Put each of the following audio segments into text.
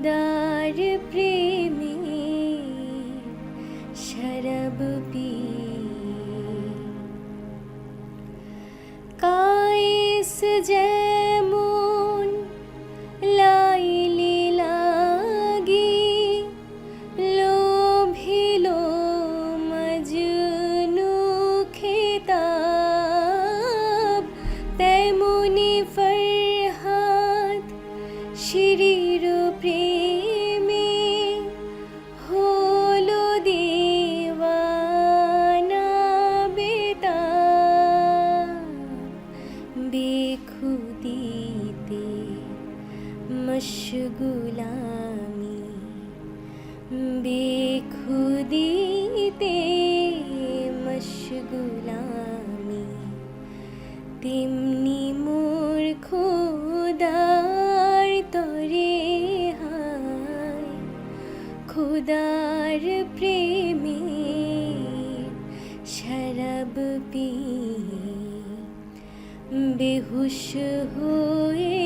খোদার প্রেমে শরব পি। কায়েস জয় बेहुश हुए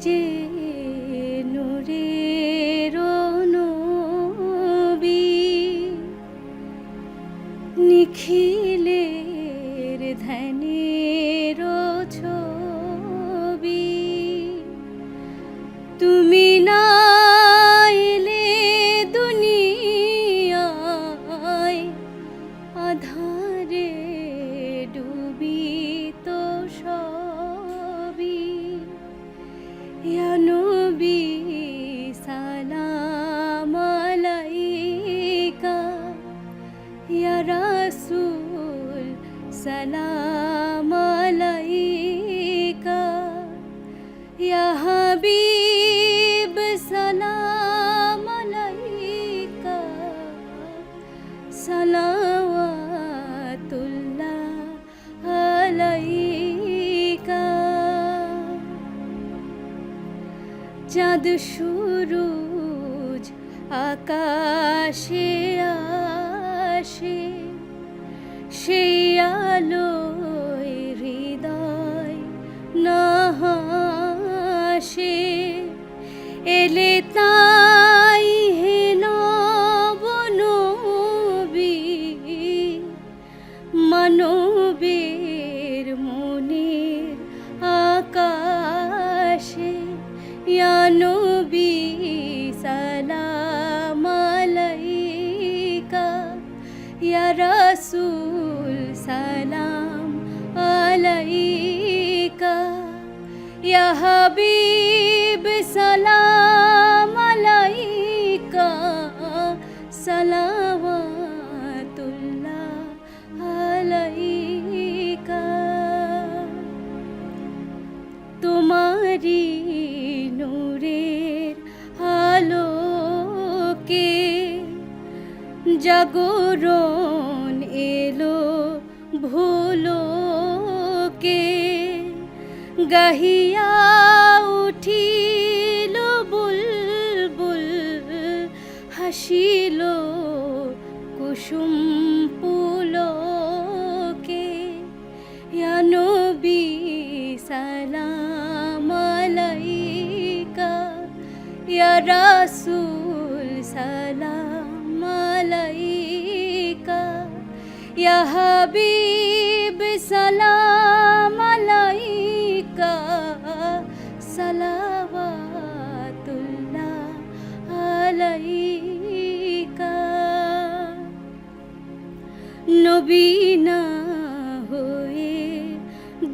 যে সেই আলো ইয়া হাবিব সালাম আলাইকা সালাওয়াতুল্লাহ আলাইকা। তোমারি নূরের আলোকে জাগরণ এলো ভুলোকে। গাহিয়া উঠিল বুলবুল, হাসিল কুসুম পুলকে। ইয়া নবী সালাম আলাইকা, ইয়া রাসূল সালাম আলাইকা, ইয়া হাবিব নবী না হয়ে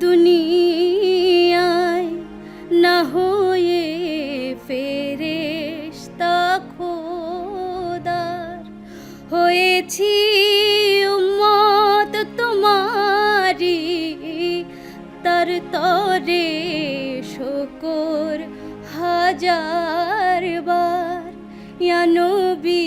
দুনিয়ায় না হয়ে ফেরেশতা খোদার হয়েছি উম্মত তোমারি তার তরে শকর হাজার বার। ইয়া নবী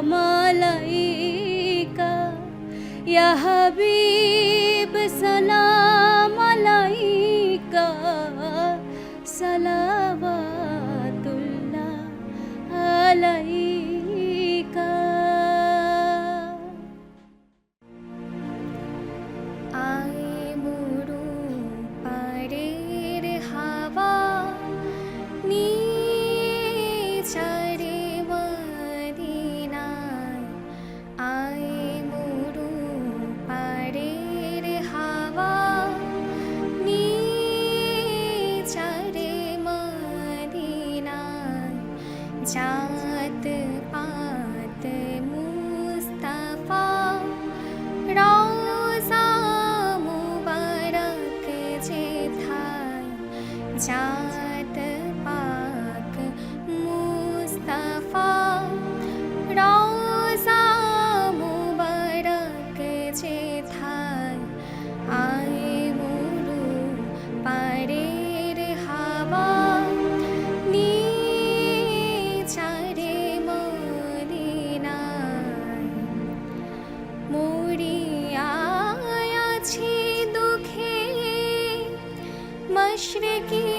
ইয়া হাবিব সালাম আলাইকা সালাওয়াতুল্লাহ আলাইকা बात बात শ্রী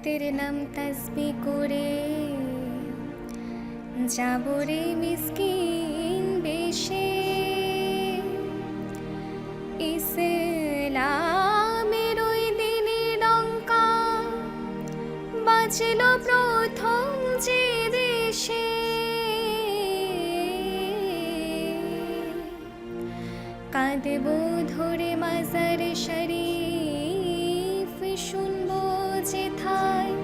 হজরতের নাম তসবি করে যাবরে মিসকিন বেশে ইসলামের ওই দিনে ডঙ্কা বাঁচল প্রথম যে দেশে কাঁদব ধরে মাজার শরীফ 是太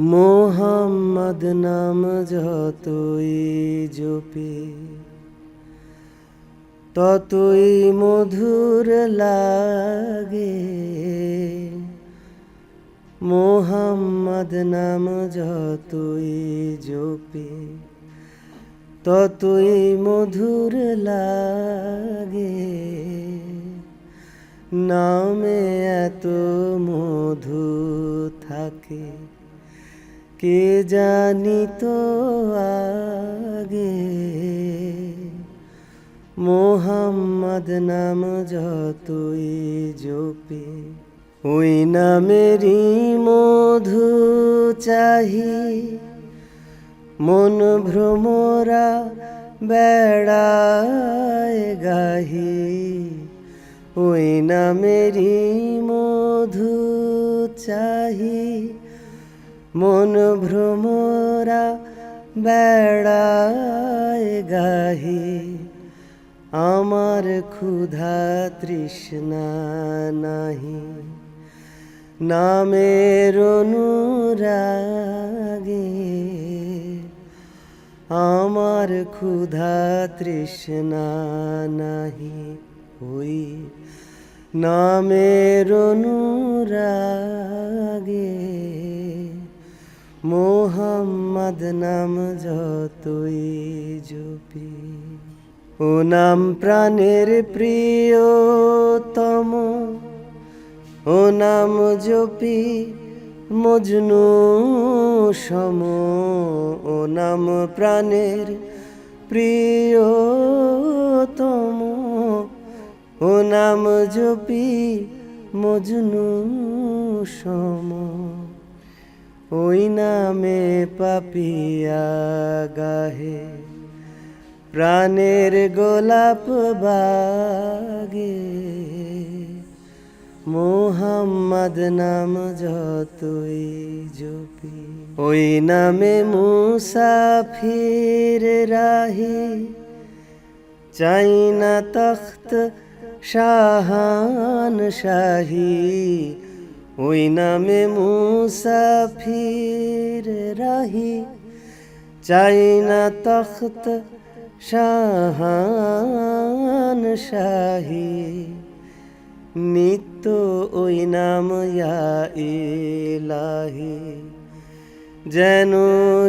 মোহাম্মদ নাম যতই জপে, ততই মধুর লাগে। মোহাম্মদ নাম যতই জপে, ততই মধুর লাগে। নামে এত মধু থাকে কে জানি তো আগে? মোহাম্মদ নাম যতই জপে, ওই নামেরই মধু চাহি। মন ভ্রমরা বেড়ায় গাহি, ওই নামেরই মধু চাহি। মন ভ্রমরা বেড়ায় গাহি, আমার ক্ষুধা তৃষ্ণা নাহি। নামের অনুরাগে আমার ক্ষুধা তৃষ্ণা নাহি। ওই নামের অনুরাগে মোহাম্মদ নাম যতই জপি, ও নাম প্রাণের প্রিয়তম, ও নাম জপি মজনু সম, ও নাম প্রাণের প্রিয়তম, ও নাম জপি মজনু সম। ওই নামে পাপিয়া গাহে, প্রাণের গোলাপ বাগে। মোহাম্মদ নাম যতই জপি, ওই নামে মুসাফির রাহি। চাই না তখ্ত শাহান শাহী ওই নামে মুসাফির রাহি, চাই না তখ্ত শাহান শাহী। নিত্য ওই নাম ইলাহি, যেন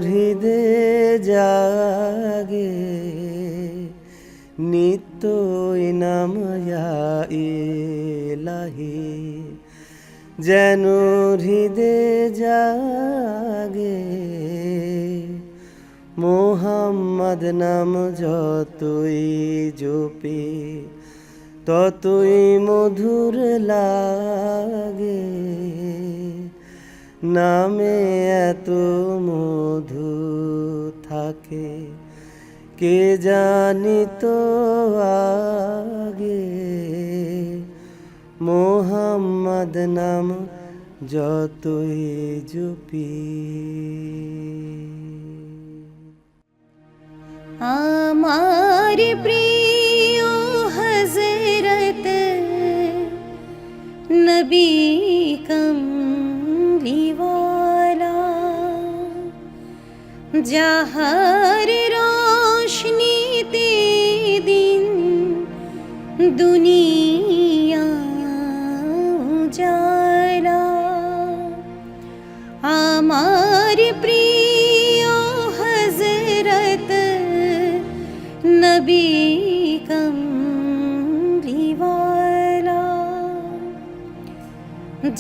হৃদে জাগে। নিত্য ওই নাম ইলাহি। যেন হৃদে জাগে। মোহাম্মদ নাম যতই জপে, ততই মধুর লাগে। নামে এত মধু থাকে, কে জানি তো আগে। মোহাম্মদ নাম যতই জপি। আমার প্রিয় হজরত নবী কমলিওয়ালা যাহার রোশনীতে দিন দুনিয়া নবী কমলিওয়ালা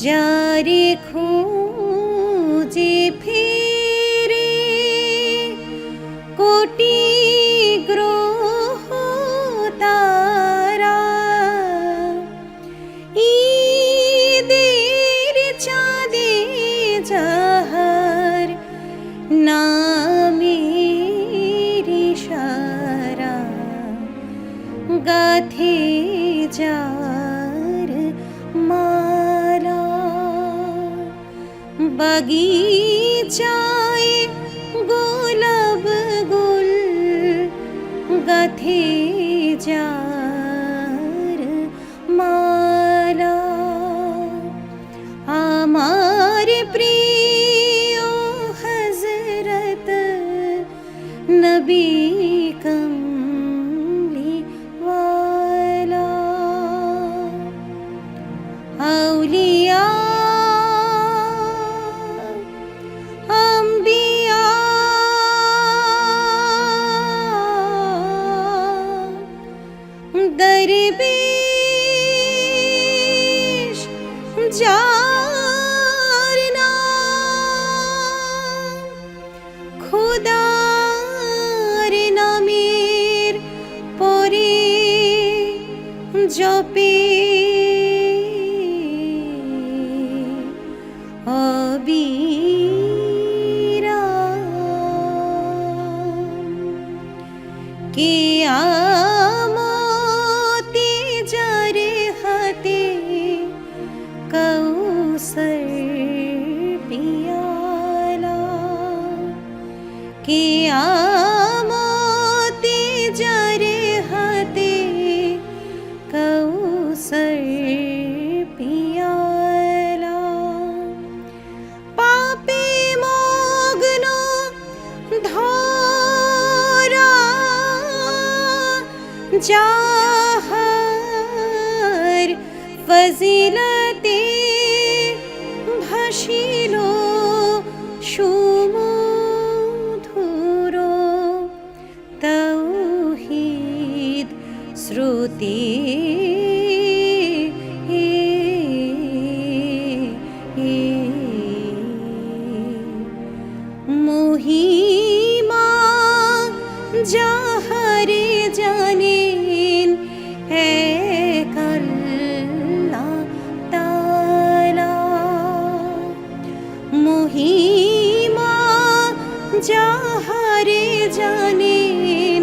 যারে খুঁজে বাগিচায় গোলাপ গুল গাথে যার মালা। আমার প্রিয় হজরত নবী 给啊。வசிலதே মহিমা যাহারে জানেন